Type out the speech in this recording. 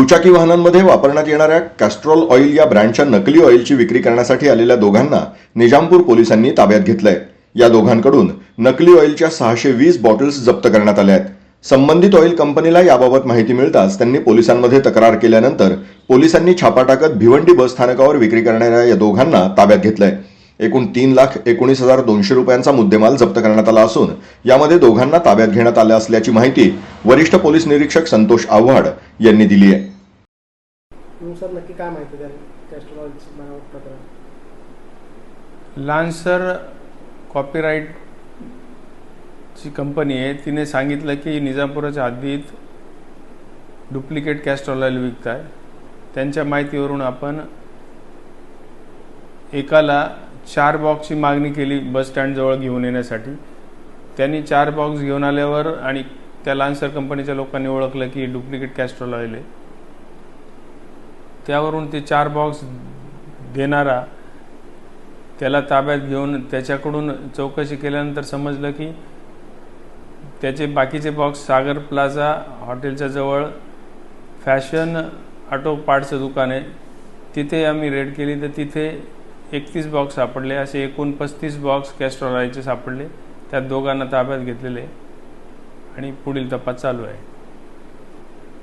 दुचाकी वाहनांमध्ये वापरण्यात येणाऱ्या कॅस्ट्रॉल ऑइल या ब्रँडच्या नकली ऑइलची विक्री करण्यासाठी आलेल्या दोघांना निजामपूर पोलिसांनी ताब्यात घेतलंय. या दोघांकडून नकली ऑइलच्या सहाशे वीस बॉटल्स जप्त करण्यात आल्या आहेत. संबंधित ऑइल कंपनीला याबाबत माहिती मिळताच त्यांनी पोलिसांमध्ये तक्रार केल्यानंतर पोलिसांनी छापा टाकत भिवंडी बस स्थानकावर विक्री करणाऱ्या या दोघांना ताब्यात घेतलंय. एकूण तीन लाख एकोणीस हजार दोनशे रुपयांचा मुद्देमाल जप्त करण्यात आला असून यामध्ये दोघांना ताब्यात घेण्यात आल्या असल्याची माहिती वरिष्ठ पोलीस निरीक्षक संतोष आव्हाड यांनी दिली आहे. सर नक्की काय माहिती कॅस्ट्रॉल प्रकरण लान्सर कॉपीराईटची कंपनी आहे. तिने सांगितलं की निजामपुराच्या हद्दीत डुप्लिकेट कॅस्ट्रॉल ऑइल विकत आहे त्यांच्या माहितीवरून आपण एकाला चार बॉक्सची मागणी केली बस स्टँडजवळ घेऊन येण्यासाठी. त्यांनी चार बॉक्स घेऊन आल्यावर आणि त्या लान्सर कंपनीच्या लोकांनी ओळखलं की डुप्लिकेट कॅस्ट्रॉल ऑइल आहे. त्यावरून ते चार बॉक्स देणारा त्याला ताब्यात घेऊन त्याच्याकडून चौकशी केल्यानंतर समजलं की त्याचे बाकीचे बॉक्स सागर प्लाझा हॉटेलच्या जवळ फॅशन ऑटो पार्टचं दुकान आहे. तिथे आम्ही रेड केली. तर तिथे एकतीस बॉक्स सापडले. असे एकूण पस्तीस बॉक्स कॅस्ट्रॉलायचे सापडले. त्यात दोघांना ताब्यात घेतलेले आणि पुढील तपास चालू आहे.